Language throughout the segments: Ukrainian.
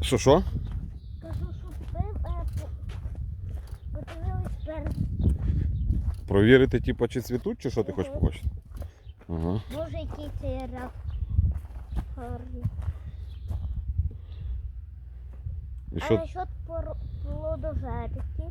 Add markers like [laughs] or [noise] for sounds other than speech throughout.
Що що? Кажу, щоб ви е, подивились перед. Провірити, типу, чи цвітуть, чи що ти хочеш побачити? Ага. Боже, який цей ряд гарний. І А що? плодожерки?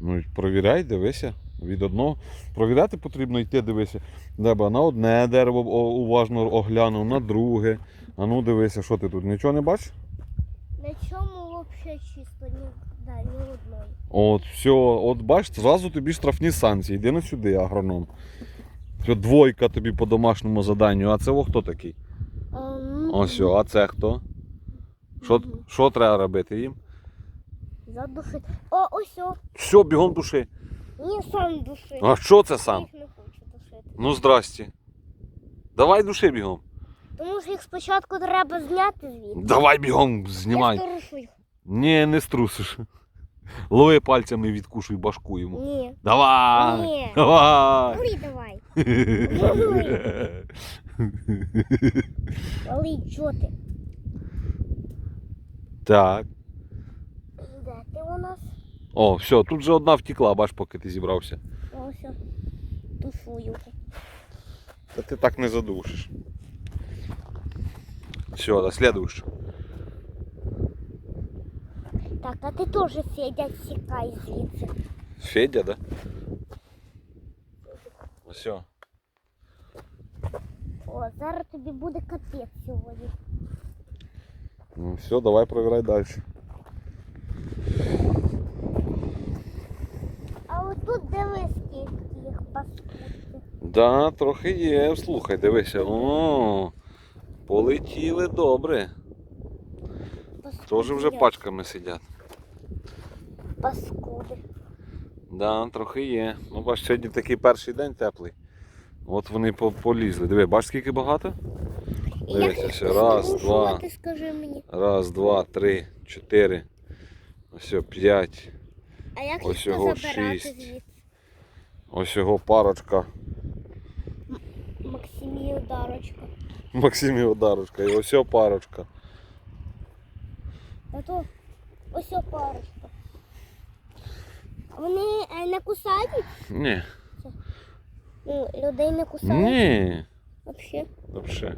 Ну, провіряй, дивися. Від одного. Провіряти потрібно йти, дивися. Деба на одне дерево уважно оглянув, на друге. А ну дивися, що ти тут? Нічого не бачиш? На чому взагалі чисто ні, да, ні одної. От, все, от бачиш, зразу тобі штрафні санкції. Йди на сюди, агроном. Все, двойка тобі по домашньому заданню. А це о, хто такий? Ну, Ось, о, а це хто? Що, що треба робити їм? Задушити. О, ось о. Все, бігом души. Ні, сам души. А що це сам? Їх не хочу душити. Ну здрасте. Давай души бігом. Тому що їх спочатку треба зняти звідти. Давай бігом, знімай. Я їх. Ні, не струсиш. Лови пальцями і відкушуй башку йому. Ні. Давай! Ні. Давай! Гули давай. Але чого ти? так. Де ти у нас? О, все, тут же одна втекла, бач, поки ти зібрався. Ось. Тушую. Та ти так не задушиш. Все, до следующего. Так, а ти теж Федя сікай звідси. Федя, да? Все. О, зараз тобі буде капець сьогодні. Ну все, давай провіряй далі. А от тут дивись, скільки їх паскудки. Да, трохи є. Слухай, дивися. О, полетіли добре. Тоже вже пачками сидять. Паскуди. Да, трохи є. Ну, бач, сьогодні такий перший день теплий. От вони полізли. Диви, бач, скільки багато? Їх ще раз, два. Раз, два, три, чотири. Ось п'ять. А як Ось його шість. Ось його парочка. Максимію дарочка. Максимі Одарочка. І ось парочка. А то ось парочка. Вони е, не кусають? Ні. Ну, людей не кусають? Ні. Вообще. Вообще.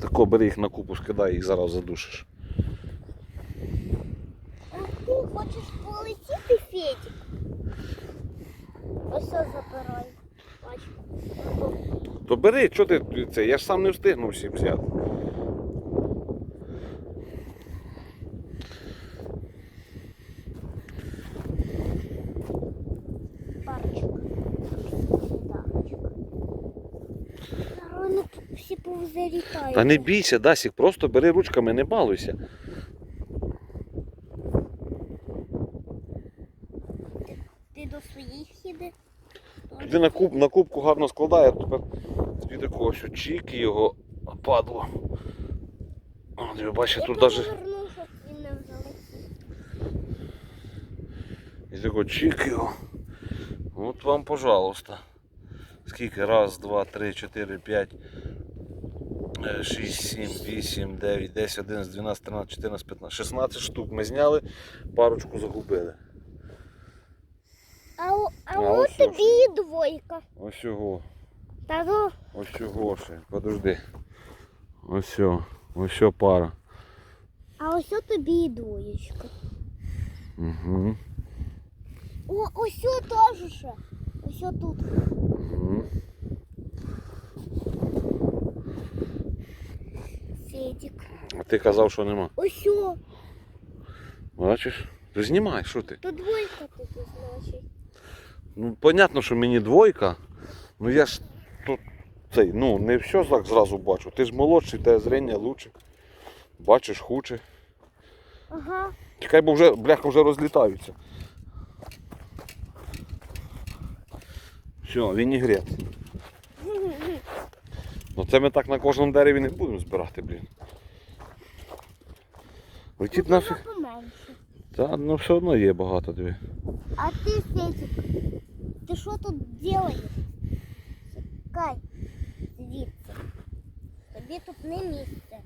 Тако бери їх на купу, скидай, їх зараз задушиш. А ти хочеш полетіти, Федік? Ось. Бач. То бери, що ти це? Я ж сам не встигну всі взяти. Парочка. Всі повзалітають. Та не бійся, Дасік, просто бери ручками, не балуйся. Ти до своїх їди? Туди на, куб, на кубку гарно складає, а тепер тобі такого, що чік його падло. Бачиш, Я тут навіть і такого чік його. От вам, пожалуйста. Скільки? Раз, два, три, чотири, п'ять, е, шість, сім, вісім, дев'ять, десять, одинадцять, дванадцять, тринадцять, чотирнадцять, п'ятнадцять, шістнадцять штук ми зняли, парочку загубили. А, о- а, от тобі і двойка. Ось його. Та ну, Ось цього ще. Подожди. Ось. Ось пара. а ось от тобі і двоєчка. Угу. О, ось теж ще. Ось о тут. Угу. Федік. А ти казав, що нема. Ось. Бачиш? Ти знімай, що ти? То двойка тобі значить. Ну, понятно, що мені двойка. Ну я ж тут цей, ну, не все так зразу бачу. Ти ж молодший, те зрення лучше. Бачиш хуче. Ага. Чекай, бо вже, бляха, вже розлітаються. Все, вінігрет. Ну це ми так на кожному дереві не будемо збирати, блін. Летіть нафіг. Поменше. Та ну все одно є багато диви. А ти, Федік, ти що тут робиш? Кай, звідси. Тобі тут не місце.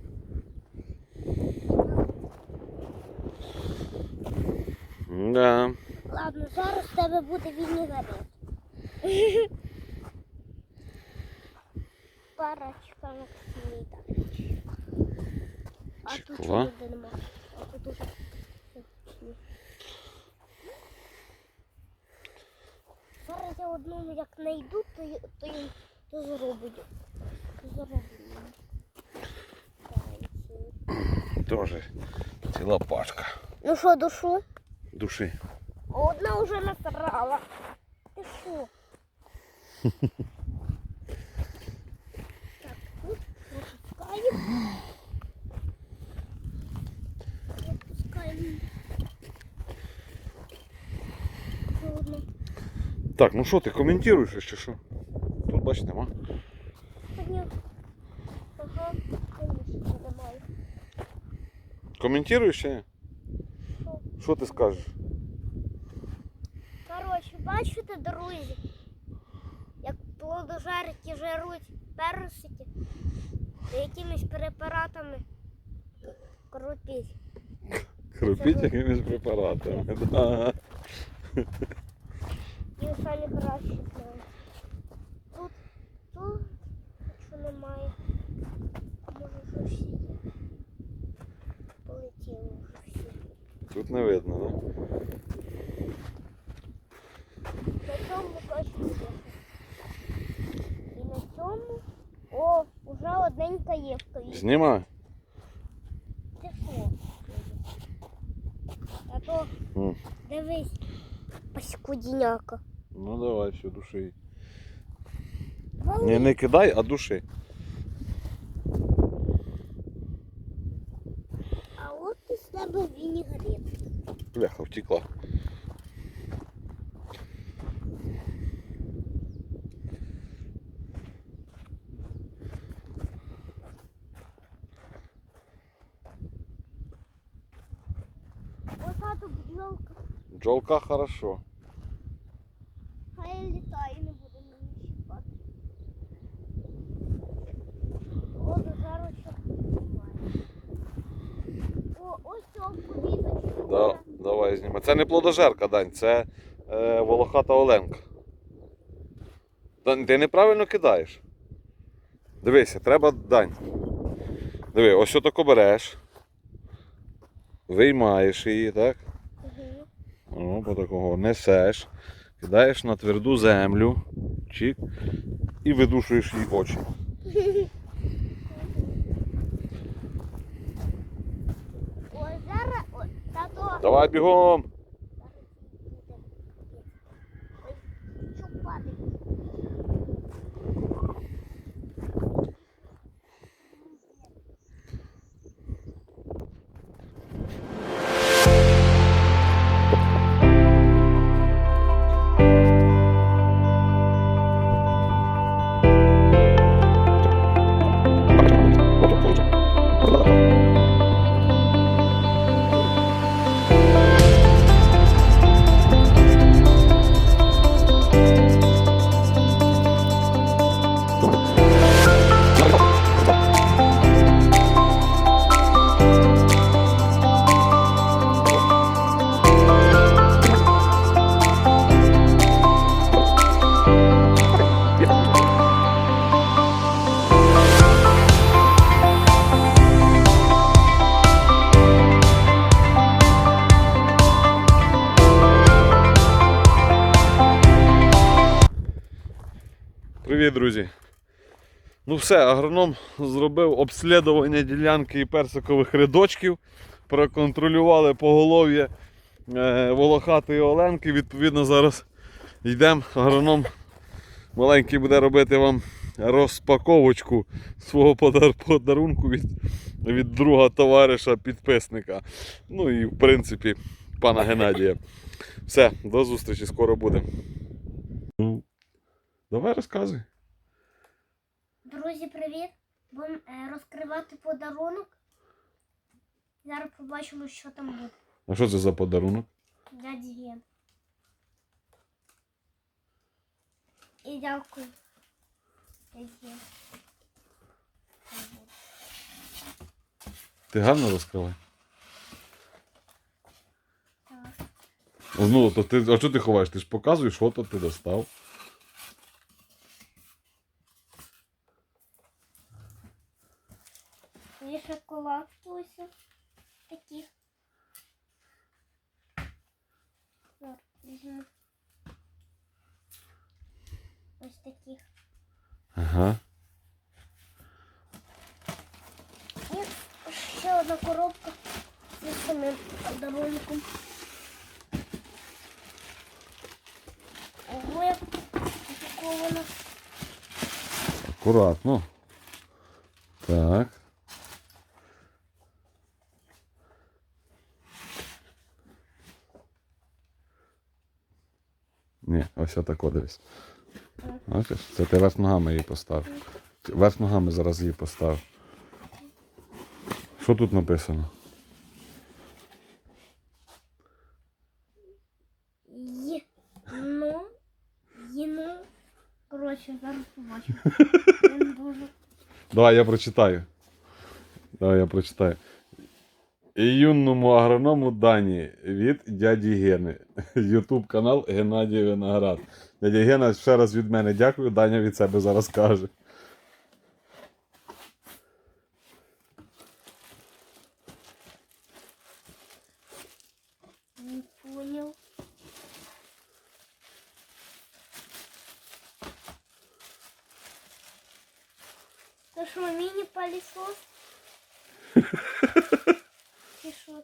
Да. Ладно, зараз в тебе буде вільний гарет. Парочка на сніданок. А тут Чекла. чого ніде нема? А тут уже Зараз я одну як знайду, то, й- то, то зроблю. То зроблю. Тоже ціла пачка Ну що, душу? душі. Одна вже насрала. Ти що? так, тут пропускаємо. Пропускаємо. Одну. Так, ну що ти коментуєш чи що? Тут бач нема. Ага, немає. Коментуєш ні? Що? Ти скажеш? Коротше, бачите, друзі, як плодожерки жаруть персики якимись препаратами крутить. Хропіть якимись препаратами. Да. І самі краще знають. Тут, тут нічого немає. Може щось є. Полетіло вже всі. Тут не видно, да? На цьому точно є. І на цьому. О, вже одненька є стоїть. Знімай. Ти що? А то М. дивись, паскудіняка. Ну давай, все, души. Не, не кидай, а души. А от і з тебе вінігрет. Бляха, втекла. Ота тут бджолка. Джолка хорошо. Це не плодожерка, Дань, це е, волохата Оленка. Дань, ти неправильно кидаєш. Дивися, треба Дань. Диви, ось отако береш. Виймаєш її, так? Угу. О, по такого несеш, кидаєш на тверду землю, чик, і видушуєш їй очі. [laughs] О, зараз, о, тато. Давай бігом! Друзі! Ну все, агроном зробив обслідування ділянки і персикових рядочків, проконтролювали поголов'я е, волохатої оленки. Відповідно, зараз йдемо. Агроном маленький буде робити вам розпаковочку свого подар- подарунку від, від друга товариша підписника. Ну і в принципі пана Геннадія. Все, до зустрічі, скоро буде. Ну, давай розказуй. Друзі, привіт! Будемо розкривати подарунок. Зараз побачимо, що там буде. А що це за подарунок? Дяді Ген. І дякую. Дяді Ген. Ти гарно розкривай. Так. Ну, то ти, а що ти ховаєш? Ти ж показуєш, що ти достав. Так, візьму. Ось таких. Ага. І ще одна коробка зі самим подарунком. Ого, як упаковано. Акуратно. Так. Ні, ось отако дивись. Бачиш, це ти верх ногами її постав. Верх ногами зараз її постав. Що тут написано? Є. Ну, є, ну. Коротше, зараз [laughs] дуже Давай я прочитаю. Давай я прочитаю. І юному агроному Дані від дяді Гени. [laughs] Ютуб канал Геннадій Виноград. Дядя Гена ще раз від мене дякую, Даня від себе зараз каже. не понял. Це що, міні-палісос? Чи що?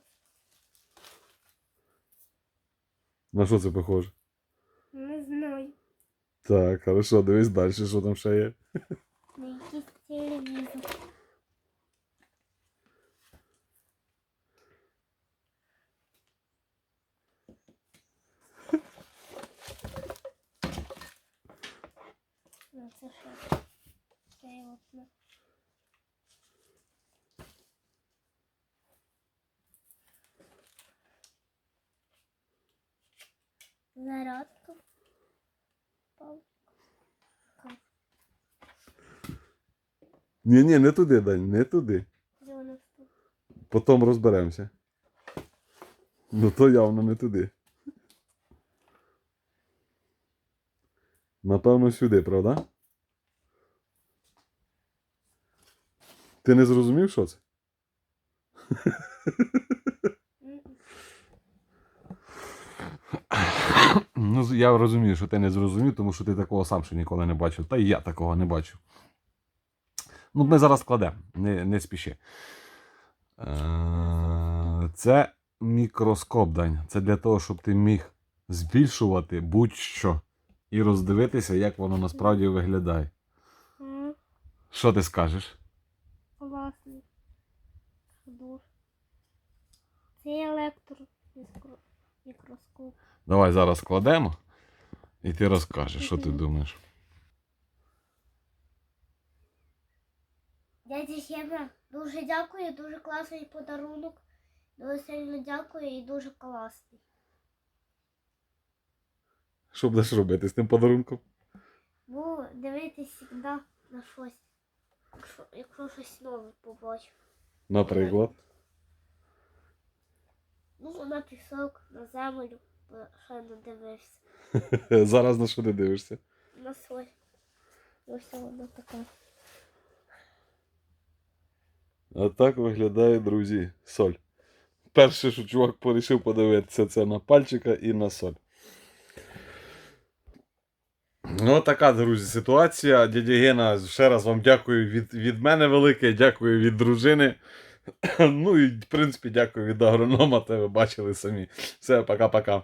На що це похоже? Не знаю. Так, хорошо, дивись далі, що там ще є. На якийсь телевізор. [laughs] Ну, це що? Зарядка. Палка. Ні, ні, не туди, Дань, не туди. Потім розберемося. Ну то явно не туди. Напевно, сюди, правда? Ти не зрозумів, що це? [laughs] Ну, я розумію, що ти не зрозумів, тому що ти такого сам ще ніколи не бачив. Та й я такого не бачив. Ну, ми зараз кладемо, не, не спіши. Е, Це мікроскоп, Дань. Це для того, щоб ти міг збільшувати будь-що і роздивитися, як воно насправді виглядає. Що ти скажеш? Класний. Це електромікроскоп. Давай зараз кладемо, і ти розкажеш, що ти думаєш. Дядя Євра, дуже дякую, дуже класний подарунок. Дуже сильно дякую і дуже класний. Що будеш робити з тим подарунком? Буду дивитись завжди на щось. Якщо, якщо щось нове побачу. Наприклад. Ну, на пісок, на землю, ще не дивився. [laughs] Зараз на що ти дивишся? На соль. Ось вона така. А так виглядає, друзі, соль. Перше, що чувак порішив подивитися, це на пальчика і на соль. Ну, така, друзі, ситуація. Дядя Гена, ще раз вам дякую від, від мене велике, дякую від дружини. [clears throat] Ну і, в принципі, дякую від агронома, те ви бачили самі. Все, пока-пока.